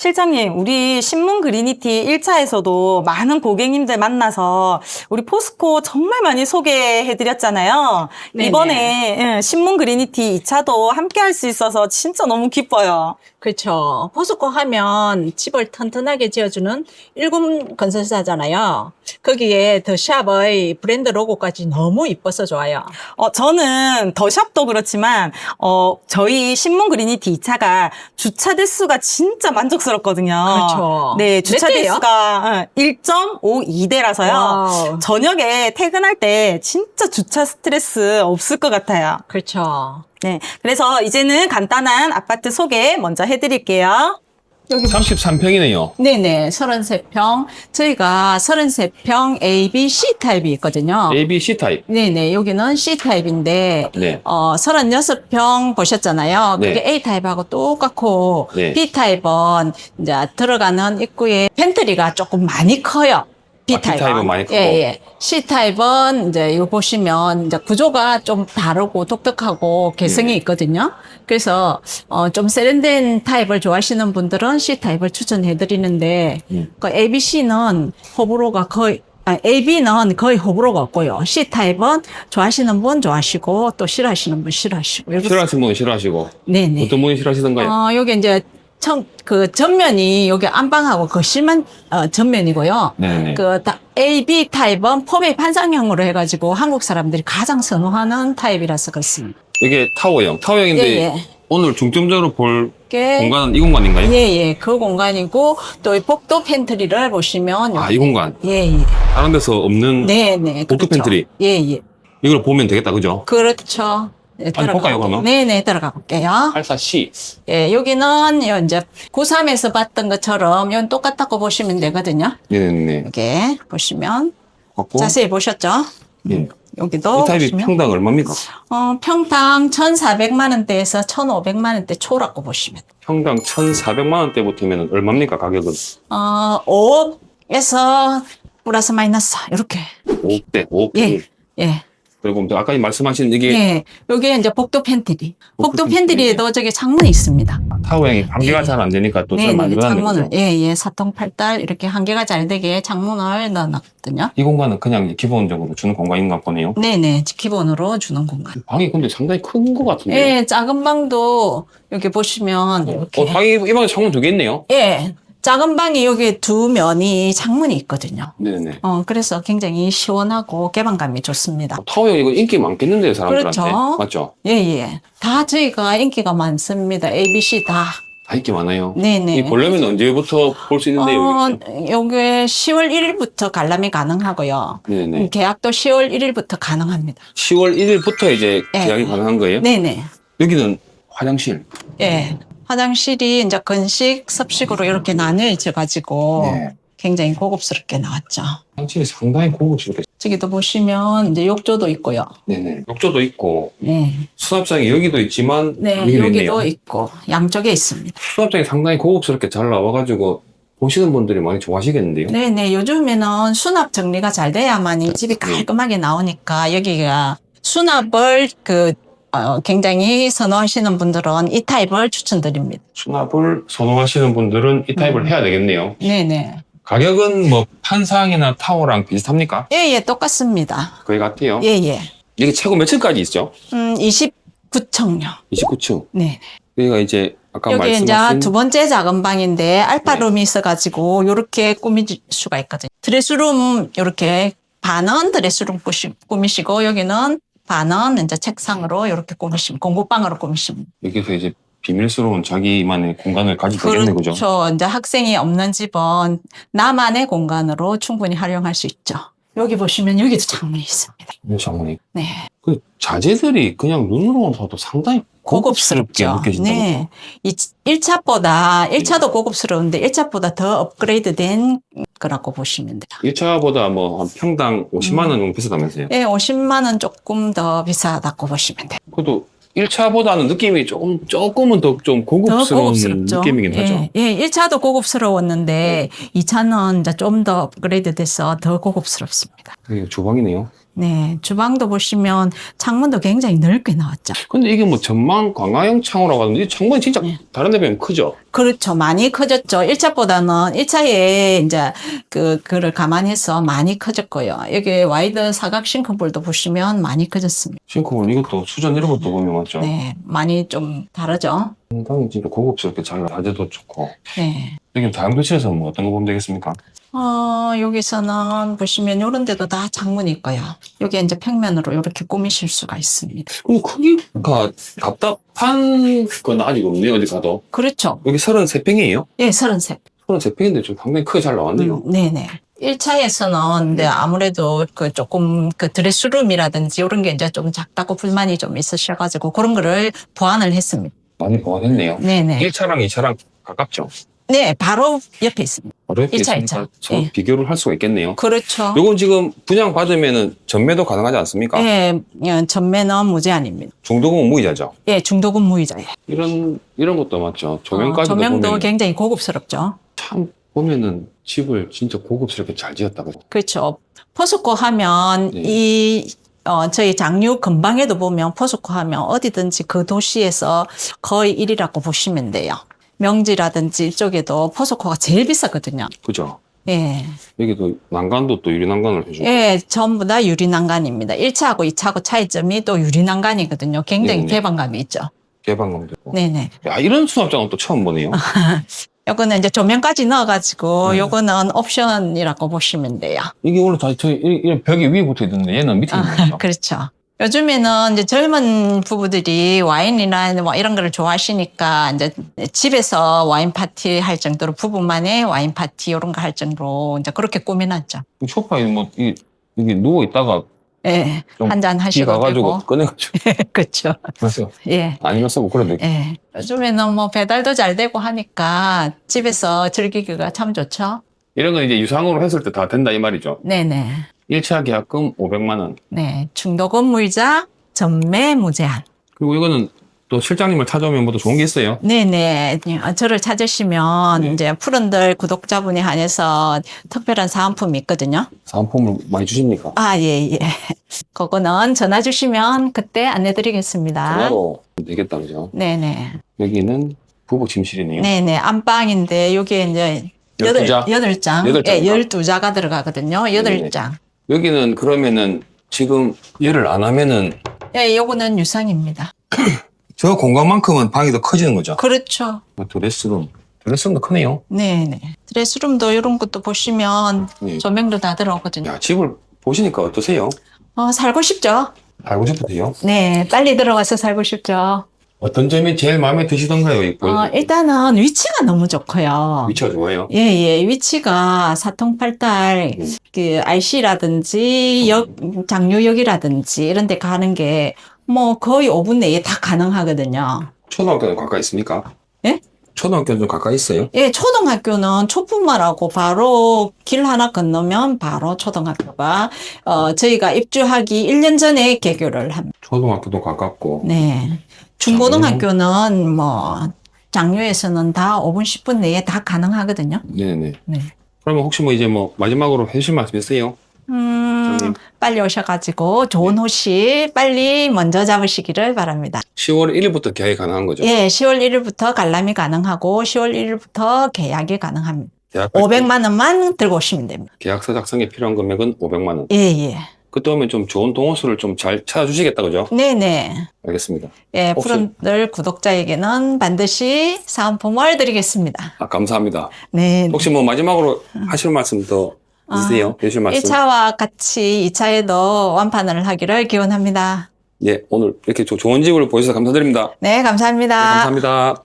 실장님, 우리 신문 그리니티 1차에서도 많은 고객님들 만나서 우리 포스코 정말 많이 소개해드렸잖아요. 네네. 이번에 예, 신문 그리니티 2차도 함께 할 수 있어서 진짜 너무 기뻐요. 그렇죠. 포스코 하면 집을 튼튼하게 지어주는 일군 건설사잖아요. 거기에 더 샵의 브랜드 로고까지 너무 이뻐서 좋아요. 어, 저는 더샵도 그렇지만, 어, 저희 신문 그리니티 2차가 주차 대수가 진짜 만족스 럽거든요. 그렇죠. 네, 주차 몇 대예요? 대수가 1.52대라서요. 와우. 저녁에 퇴근할 때 진짜 주차 스트레스 없을 것 같아요. 그렇죠. 네. 그래서 이제는 간단한 아파트 소개 먼저 해드릴게요. 33평이네요. 네네, 33평. 저희가 33평 A, B, C 타입이 있거든요. A, B, C 타입. 네네, 여기는 C 타입인데, 네. 어, 36평 보셨잖아요. 네. 그게 A 타입하고 똑같고, 네. B 타입은 이제 들어가는 입구에 팬트리가 조금 많이 커요. B 아, 타입은. 타입 은 많이 크고. 예, 예. C 타입은 이제 이거 보시면 이제 구조가 좀 다르고 독특하고 개성이 네. 있거든요. 그래서 어, 좀 세련된 타입을 좋아하시는 분들은 C 타입을 추천해 드리는데, 음. 그 A, B, C는 호불호가 거의 아, A, B는 거의 호불호가 없고요. C 타입은 좋아하시는 분 좋아하시고 또 싫어하시는 분 싫어하시고. 이렇게- 싫어하시는 분은 싫어하시고. 네네. 어떤 분이 싫어하시던가요? 어, 여기 이제 청, 그 전면이 여기 안방하고 거실만 어, 전면이고요. 네네. 그 다- A, B 타입은 폼의 반상형으로 해가지고 한국 사람들이 가장 선호하는 타입이라서 그렇습니다. 이게 타워형. 타워형인데 예, 예. 오늘 중점적으로 볼 이게 공간은 이 공간인가요? 예, 예, 그 공간이고 또이 복도 팬트리를 보시면 아, 이 공간. 예, 예. 다른 데서 없는 네, 네. 복도 팬트리. 예, 예. 이걸 보면 되겠다, 그죠? 그렇죠. 네, 한번 볼까요, 그러면? 네, 네, 들어가 볼게요. 84C. 예, 여기는 요 이제 93에서 봤던 것처럼 이건 똑같다고 보시면 되거든요. 네네네. 이게 보시면 갖고. 자세히 보셨죠? 예. 여기도 이 타입이 보시면 평당 얼마입니까? 어, 평당 1,400만 원대에서 1,500만 원대 초라고 보시면. 평당 1,400만 원대부터면 얼마입니까, 가격은? 어, 5에서 플러스 마이너스 이렇게 5대, 5대. 예. 예. 그리고 또 아까 말씀하신 이게 예. 여기에 이제 복도 팬트리. 복도 복도 팬트리. 팬트리에도 저기 창문이 있습니다. 타워형이 한계가 예. 잘 안 되니까 또 네, 잘 네, 만들어놨는 창문을 거죠. 예, 예. 사통팔달 이렇게 한계가 잘 되게 창문을 넣어놨거든요. 이 공간은 그냥 기본적으로 주는 공간인가 보네요. 네, 네. 기본으로 주는 공간. 방이 근데 상당히 큰 것 같은데요. 예, 작은 방도 여기 보시면 이렇게 어, 방이 이 방에 창문 두 개 있네요. 예. 작은 방이 여기 두 면이 창문이 있거든요. 네네. 어, 그래서 굉장히 시원하고 개방감이 좋습니다. 타워형 이거 인기 많겠는데요, 사람들한테. 그렇죠. 맞죠? 예, 예. 다 저희가 인기가 많습니다. A, B, C 다. 다 인기 많아요. 네네. 이 보려면 언제부터 볼 수 있는데 요? 어, 여기? 여기 10월 1일부터 관람이 가능하고요. 네네. 음, 계약도 10월 1일부터 가능합니다. 10월 1일부터 이제 예. 계약이 가능한 거예요? 네네. 여기는 화장실. 예. 화장실이 이제 건식, 섭식으로 이렇게 나뉘어져 가지고 네. 굉장히 고급스럽게 나왔죠. 화장실이 상당히 고급스럽게. 저기도 보시면 이제 욕조도 있고요. 네네. 욕조도 있고 네. 수납장이 여기도 있지만 네, 여기도 여기도 있네요. 있고 양쪽에 있습니다. 수납장이 상당히 고급스럽게 잘 나와가지고 보시는 분들이 많이 좋아하시겠는데요? 네, 네. 요즘에는 수납 정리가 잘 돼야만 이 집이 깔끔하게 나오니까 여기가 수납을 그 어, 굉장히 선호하시는 분들은 이 타입을 추천드립니다. 수납을 선호하시는 분들은 이 타입을 음. 해야 되겠네요. 네, 네. 가격은 뭐 판상이나 타워랑 비슷합니까? 예, 예, 똑같습니다. 거의 같아요. 예, 예. 이게 최고 몇 층까지 있죠? 음, 29층요. 29층. 네. 여기가 이제 아까 여기 이제 말씀하신 두 번째 작은 방인데 알파룸이 있어가지고 이렇게 꾸밀 수가 있거든요. 드레스룸 이렇게 반은 드레스룸 꾸시- 꾸미시고 여기는 반은 이제 책상으로 이렇게 꾸미시면 공부방으로 꾸미시면 여기서 이제 비밀스러운 자기만의 공간을 가지게 되겠네 그죠? 그렇죠. 이제 학생이 없는 집은 나만의 공간으로 충분히 활용할 수 있죠. 여기 보시면 여기도 창문이 있습니다. 네, 장모님. 네. 그 자재들이 그냥 눈으로만 봐도 상당히 고급스럽게 고급스럽죠. 느껴진다고. 네. 이 1차보다 1차도 고급스러운데 1차보다 더 업그레이드 된 거라고 보시면 돼요. 1차보다 뭐 한 평당 50만 원 정도 비싸다면서요? 예, 50만 원 조금 더 비싸다고 보시면 돼요. 그래도 1차보다는 느낌이 조금 조금은 더 좀 더 고급스러운 고급스럽죠. 느낌이긴 하죠. 예, 예, 1차도 고급스러웠는데 2차는 이제 좀 더 업그레이드 돼서 더 고급스럽습니다. 그게 주방이네요. 네, 주방도 보시면 창문도 굉장히 넓게 나왔죠. 근데 이게 뭐 전망 관광형 창호라고 하는데 이 창문이 진짜 다른 데 비하면 크죠? 그렇죠. 많이 커졌죠. 1차보다는 1차에 이제 그, 그를 감안해서 많이 커졌고요. 여기 와이드 사각 싱크볼도 보시면 많이 커졌습니다. 싱크볼 이것도 수전 이런 것도 보면 맞죠? 네, 많이 좀 다르죠. 상당히 진짜 고급스럽게 잘 자재도 좋고 네. 여기 다용도실에서 뭐 어떤 거 보면 되겠습니까? 어, 여기서는 보시면 이런 데도 다 창문이 있고요. 여기 이제 평면으로 이렇게 꾸미실 수가 있습니다. 근데 크기가 답답한 건 아직 없네요 어디 가도 그렇죠. 여기 33평이에요? 예, 33. 33평인데 좀 상당히 크게 잘 나왔네요 음, 네네. 1차에서는 근데 아무래도 그 조금 그 드레스룸이라든지 이런 게 이제 좀 작다고 불만이 좀 있으셔가지고 그런 거를 보완을 했습니다. 많이 보완했네요 네네. 1차랑 2차랑 가깝죠? 네, 바로 옆에 있습니다. 있으니까 일차. 서로 예. 비교를 할 수가 있겠네요 그렇죠. 요건 지금 분양 받으면은 전매도 가능하지 않습니까? 예, 예, 전매는 무제한입니다. 중도금은 무이자죠. 예, 중도금 무이자예요. 이런 이런 것도 맞죠. 조명까지도 어, 조명도 보면 굉장히 고급스럽죠. 참 보면은 집을 진짜 고급스럽게 잘 지었다고. 그렇죠. 포스코 하면 네. 이 어, 저희 장류 근방에도 보면 포스코 하면 어디든지 그 도시에서 거의 1위라고 보시면 돼요. 명지라든지 이쪽에도 포스코가 제일 비싸거든요. 그죠? 예. 여기도 난간도 또 유리 난간을 해주고. 예, 전부 다 유리 난간입니다. 1차하고 2차하고 차이점이 또 유리 난간이거든요. 굉장히 네 네. 개방감이 있죠. 개방감도 있고. 네네. 야 이런 수납장은 또 처음 보네요. 요거는 이제 조명까지 넣어가지고 네. 요거는 옵션이라고 보시면 돼요. 이게 원래 다 저희 이- 이런 벽에 위에 붙어 있는데 얘는 밑에 있는 아, 거죠. 그렇죠. 요즘에는 이제 젊은 부부들이 와인이나 뭐 이런 거를 좋아하시니까 이제 집에서 와인 파티 할 정도로 부부만의 와인 파티 이런 거 할 정도로 이제 그렇게 꾸며놨죠. 이 소파에 뭐 이, 여기 누워 있다가 예. 좀 한잔비 하시고 가가지고 되고. 꺼내가지고 그렇죠. 그래서 예. 아니면서 뭐 그런 데 예. 요즘에는 뭐 배달도 잘 되고 하니까 집에서 즐기기가 참 좋죠. 이런 건 이제 유상으로 했을 때 다 된다 이 말이죠. 네네. 1차 계약금 500만 원. 네. 중도금 무이자 전매 무제한. 그리고 이거는 또 실장님을 찾아오면 뭐 또 좋은 게 있어요. 네네. 어, 저를 찾으시면 네. 이제 푸른들 구독자분이 한해서 특별한 사은품이 있거든요. 사은품을 많이 주십니까? 아, 예, 예. 그거는 전화 주시면 그때 안내드리겠습니다. 전화로 되겠다 그죠? 네네. 여기는 부부 침실이네요. 네네. 안방인데 여기에 이제 열두 자? 여덟 장. 여덟 예, 장인가? 열두 자가 들어가거든요. 여덟 네네. 장. 여기는 그러면은 지금 열을 안 하면은 예, 요거는 유상입니다. 저 공간만큼은 방이 더 커지는 거죠. 그렇죠. 뭐 드레스룸. 드레스룸도 크네요. 네네. 드레스룸도 이런 것도 보시면 네. 조명도 다 들어오거든요. 야, 집을 보시니까 어떠세요? 어, 살고 싶죠? 알고 싶으세요? 네, 빨리 들어가서 살고 싶죠. 어떤 점이 제일 마음에 드시던가요? 이 어, 일단은 위치가 너무 좋고요. 위치가 좋아요. 예, 예. 위치가 사통팔달, 음. 그, IC라든지, 역, 장류역이라든지, 이런 데 가는 게, 뭐, 거의 5분 내에 다 가능하거든요. 초등학교는 가까이 있습니까? 예? 초등학교는 좀 가까이 있어요? 예, 초등학교는 초품마라고 바로 길 하나 건너면 바로 초등학교가, 어, 저희가 입주하기 1년 전에 개교를 합니다. 초등학교도 가깝고. 네. 중고등학교는 뭐, 장류에서는 다 5분, 10분 내에 다 가능하거든요. 네네. 네. 그러면 혹시 뭐 이제 뭐 마지막으로 해주실 말씀 있으세요? 음, 저는- 빨리 오셔가지고 좋은 호시 빨리 먼저 잡으시기를 바랍니다. 10월 1일부터 계약이 가능한 거죠? 예, 10월 1일부터 관람이 가능하고 10월 1일부터 계약이 가능합니다. 계약 500만 원만 들고 오시면 됩니다. 계약서 작성에 필요한 금액은 500만 원. 예, 예. 그때 오면 좀 좋은 동호수를 좀 잘 찾아주시겠다 그죠? 네네. 알겠습니다. 예, 혹시- 푸른들 구독자에게는 반드시 사은품을 드리겠습니다. 아 감사합니다. 네. 혹시 뭐 마지막으로 하실 말씀 더 있으세요? 해주실 말씀? 1차와 같이 2차에도 완판을 하기를 기원합니다. 예, 오늘 이렇게 조- 좋은 집을 보셔서 감사드립니다. 네, 감사합니다. 네, 감사합니다.